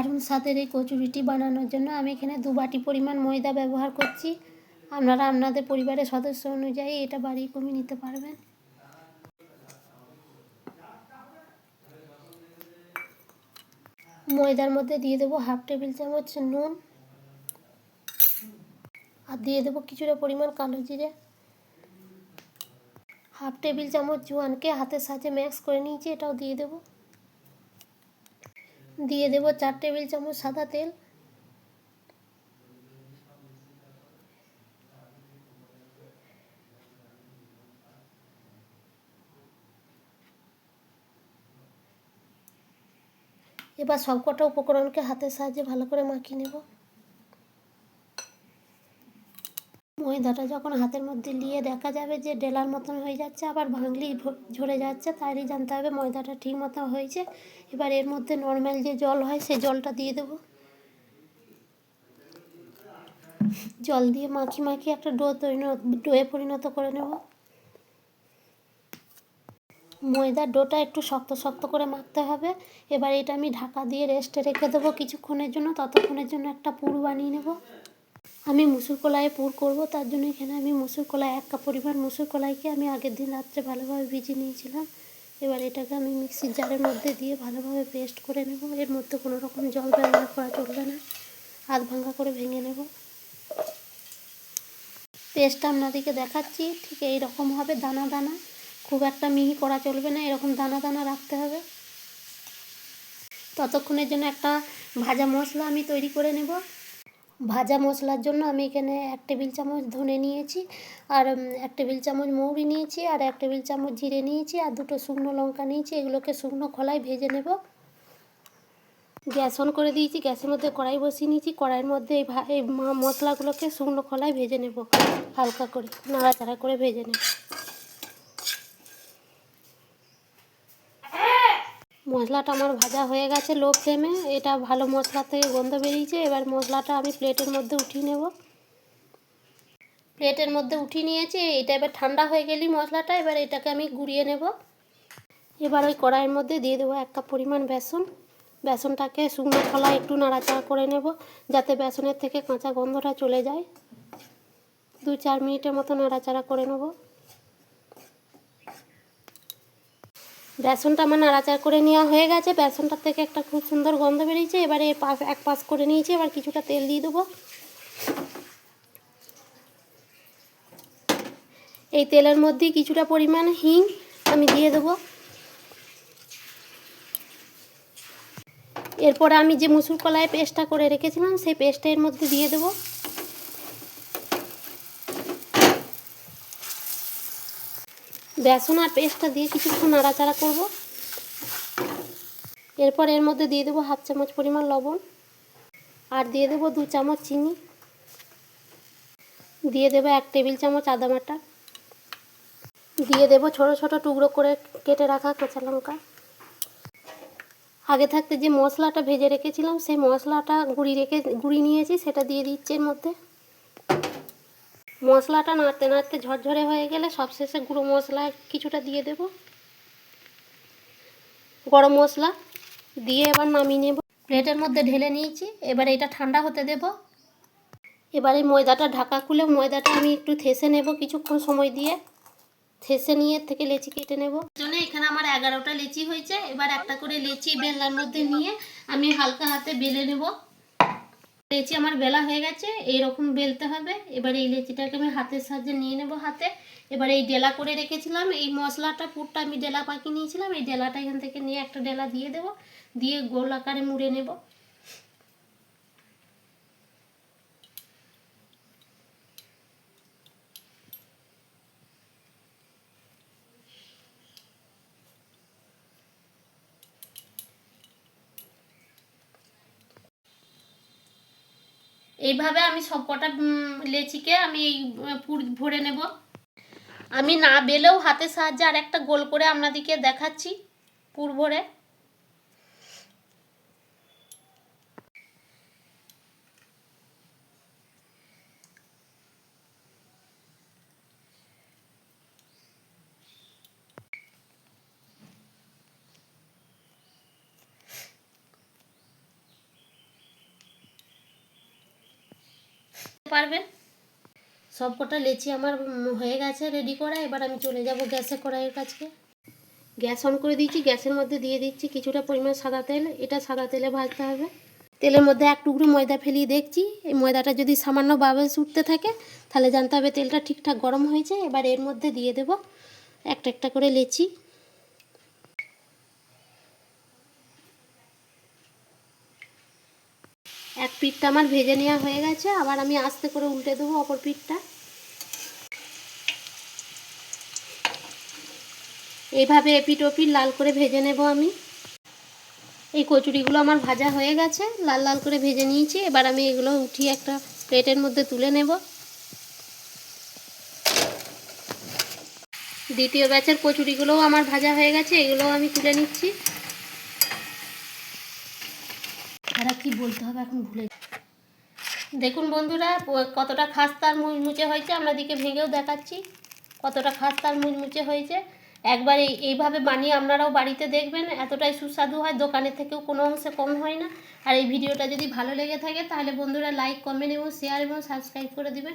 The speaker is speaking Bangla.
দারুণ স্বাদের এই কচুরিটি বানানোর জন্য আমি এখানে দু বাটি পরিমাণ ময়দা ব্যবহার করছি। আপনারা আপনাদের পরিবারের সদস্য অনুযায়ী এটা বাড়িয়ে কমিয়ে নিতে পারবেন। ময়দার মধ্যে দিয়ে দেবো হাফ টেবিল চামচ নুন। আর দিয়ে দেবো কিছুটা পরিমাণ কালো জিরে। হাফ টেবিল চামচ জোয়ানকে হাতের সাহায্যে ম্যাক্স করে নিয়েছি, এটাও দিয়ে দেবো। দিয়ে দেবো চার টেবিল চামচ সাদা তেল। এবার সবকটা উপকরণকে হাতের সাহায্যে ভালো করে মাখিয়ে নেব। ময়দাটা যখন হাতের মধ্যে নিয়ে দেখা যাবে যে ডেলার মতন হয়ে যাচ্ছে, আবার ভাঙলি ঝরে যাচ্ছে তাইলে জানতে হবে ময়দাটা ঠিক মতো হয়েছে। এবার এর মধ্যে নর্মাল যে জল হয় সেই জলটা দিয়ে দেবো। জল দিয়ে মাখি মাখি একটা ডো তৈরি, ডোয়ে পরিণত করে নেব। ময়দার ডোটা একটু শক্ত শক্ত করে মাখতে হবে। এবার এটা আমি ঢাকা দিয়ে রেস্টে রেখে দেবো কিছুক্ষণের জন্য। ততক্ষণের জন্য একটা পুর বানিয়ে নেব। আমি মুসুর কলাইয়ে পুর করব, তার জন্য এখানে আমি মুসুর কলাই এক কাপ পরিমাণ মুসুর কলাইকে আমি আগের দিন রাত্রে ভালোভাবে ভিজিয়ে নিয়েছিলাম। এবার এটাকে আমি মিক্সির জারের মধ্যে দিয়ে ভালোভাবে পেস্ট করে নেব। এর মধ্যে কোনো রকম জল ব্যবহার করা চলবে না। হাত ভাঙা করে ভেঙে নেব। পেস্টটা আপনাদেরকে দেখাচ্ছি, ঠিক এই রকম হবে, দানা দানা। খুব একটা মিহি করা চলবে না, এরকম দানা দানা রাখতে হবে। ততক্ষণের জন্য একটা ভাজা মশলা আমি তৈরি করে নেব। ভাজা মশলার জন্য আমি এখানে এক টেবিল চামচ ধনে নিয়েছি, আর এক টেবিল চামচ মৌরি নিয়েছি, আর এক টেবিল চামচ জিরে নিয়েছি, আর দুটো শুকনো লঙ্কা নিয়েছি। এগুলোকে শুকনো খোলায় ভেজে নেব। গ্যাস অন করে দিয়েছি, গ্যাসের মধ্যে কড়াই বসিয়ে নিয়েছি। কড়াইয়ের মধ্যে এই মশলাগুলোকে শুকনো খোলায় ভেজে নেব, হালকা করে, নাড়াচাড়া করে ভেজে নেব। মশলাটা আমার ভাজা হয়ে গেছে লো ফ্লেমে। এটা ভালো মশলা থেকে গন্ধ বেরিয়েছে। এবার মশলাটা আমি প্লেটের মধ্যে উঠিয়ে নেব। প্লেটের মধ্যে উঠিয়ে নিয়েছি। এটা এবার ঠান্ডা হয়ে গেলেই মশলাটা। এবার এটাকে আমি গুঁড়িয়ে নেব। এবার ওই কড়াইয়ের মধ্যে দিয়ে দেবো এক কাপ পরিমাণ বেসন। বেসনটাকে শুকনো খোলায় একটু নাড়াচাড়া করে নেব, যাতে বেসনের থেকে কাঁচা গন্ধটা চলে যায়। দু চার মিনিটের মতো নাড়াচাড়া করে নেব। বেসনটা আমার নাড়াচাড়া করে নেওয়া হয়ে গেছে। বেসনটার থেকে একটা খুব সুন্দর গন্ধ বেরিয়েছে। এবারে পাশ, এক পাশ করে নিয়েছি। এবার কিছুটা তেল দিয়ে দেবো। এই তেলের মধ্যে কিছুটা পরিমাণ হিং আমি দিয়ে দেবো। এরপরে আমি যে মুসুর কলাই পেস্টটা করে রেখেছিলাম, সেই পেস্টটা এর মধ্যে দিয়ে দেবো। বেসন আর পেস্টটা দিয়ে কিছুক্ষণ নাড়াচাড়া করব। এরপর এর মধ্যে দিয়ে দেবো হাফ চামচ পরিমাণ লবণ। আর দিয়ে দেবো দু চামচ চিনি। দিয়ে দেবো এক টেবিল চামচ আদা বাটা। দিয়ে দেবো ছোটো ছোটো টুকরো করে কেটে রাখা কাঁচা লঙ্কা। আগে থাকতে যে মশলাটা ভেজে রেখেছিলাম, সেই মশলাটা গুঁড়ি রেখে, গুঁড়ি নিয়েছি, সেটা দিয়ে দিচ্ছি এর মধ্যে। মশলাটা নাড়তে নাড়তে ঝরঝরে হয়ে গেলে সবশেষে গুঁড়ো মশলা কিছুটা দিয়ে দেব। গরম মশলা দিয়ে এবার নামিয়ে নেব। প্লেটের মধ্যে ঢেলে নিয়েছি, এবার এটা ঠান্ডা হতে দেব। এবার এই ময়দাটা ঢাকা খুলে ময়দাটা আমি একটু থেসে নেব কিছুক্ষণ সময় দিয়ে। থেসে নিয়ে থেকে লেচি কেটে নেব। জন্য এখানে আমার এগারোটা লেচি হয়েছে, এবার একটা করে লেচি বেলার মধ্যে নিয়ে আমি হালকা হাতে বেলে নেব। লেচি আমার বেলা হয়ে গেছে, এইরকম বেলতে হবে। এবার এই লেচিটাকে আমি হাতের সাহায্যে নিয়ে নেব হাতে। এবার এই ডেলা করে রেখেছিলাম, এই মশলাটা পুরটা আমি ডেলা পাকিয়ে নিয়েছিলাম, এই ডেলাটা এখান থেকে নিয়ে একটা ডেলা দিয়ে দেব, দিয়ে গোল আকারে মুড়ে নেব। এইভাবে আমি সব কটা লেচিকে আমি এই পুর, ভরে নেব। আমি না বেলেও হাতের সাহায্যে আর একটা গোল করে আপনাদেরকে দেখাচ্ছি পুর ভরে। পারবেন? সব কটা লেচি আমার হয়ে গেছে রেডি করা, এবার আমি চলে যাব গ্যাসে কড়াইয়ের কাছে গ্যাস অন করে দিয়েছি, গ্যাসের মধ্যে দিয়ে দিচ্ছি কিছুটা পরিমাণ সাদা তেল, এটা সাদা তেলে ভাজতে হবে। তেলের মধ্যে এক টুকরো ময়দা ফেলিয়ে দেখছি, এই ময়দাটা যদি সামান্য বাবেস উঠতে থাকে, তাহলে জানতে হবে তেলটা ঠিকঠাক গরম হয়েছে, এবার এর মধ্যে দিয়ে দেব একটা একটা করে লেচি। পিঠটা আমার ভেজে নেওয়া হয়ে গেছে, আবার আমি আস্তে করে উল্টে দেবো অপর পিঠটা। এইভাবে এপিট ওপিট লাল করে ভেজে নেব আমি। এই কচুরিগুলো আমার ভাজা হয়ে গেছে, লাল লাল করে ভেজে নিয়েছি, এবার আমি এগুলো উঠিয়ে একটা প্লেটের মধ্যে তুলে নেব। দ্বিতীয় ব্যাচের কচুরিগুলোও আমার ভাজা হয়ে গেছে, এগুলোও আমি তুলে নিচ্ছি। আর কি বলতে হবে এখন ভুলে। দেখুন বন্ধুরা কতটা খাস্তার মুচমুচে হয়েছে আপনাদেরকে ভেঙেও দেখাচ্ছি। কতটা খাস্তার মুচমুচে হয়েছে। একবার এই, এইভাবে বানিয়ে আপনারাও বাড়িতে দেখবেন, এতটাই সুস্বাদু হয় দোকানের থেকেও কোনো অংশে কম হয় না। আর এই ভিডিওটা যদি ভালো লেগে থাকে, তাহলে বন্ধুরা লাইক কমেন্ট এবং শেয়ার এবং সাবস্ক্রাইব করে দিবেন।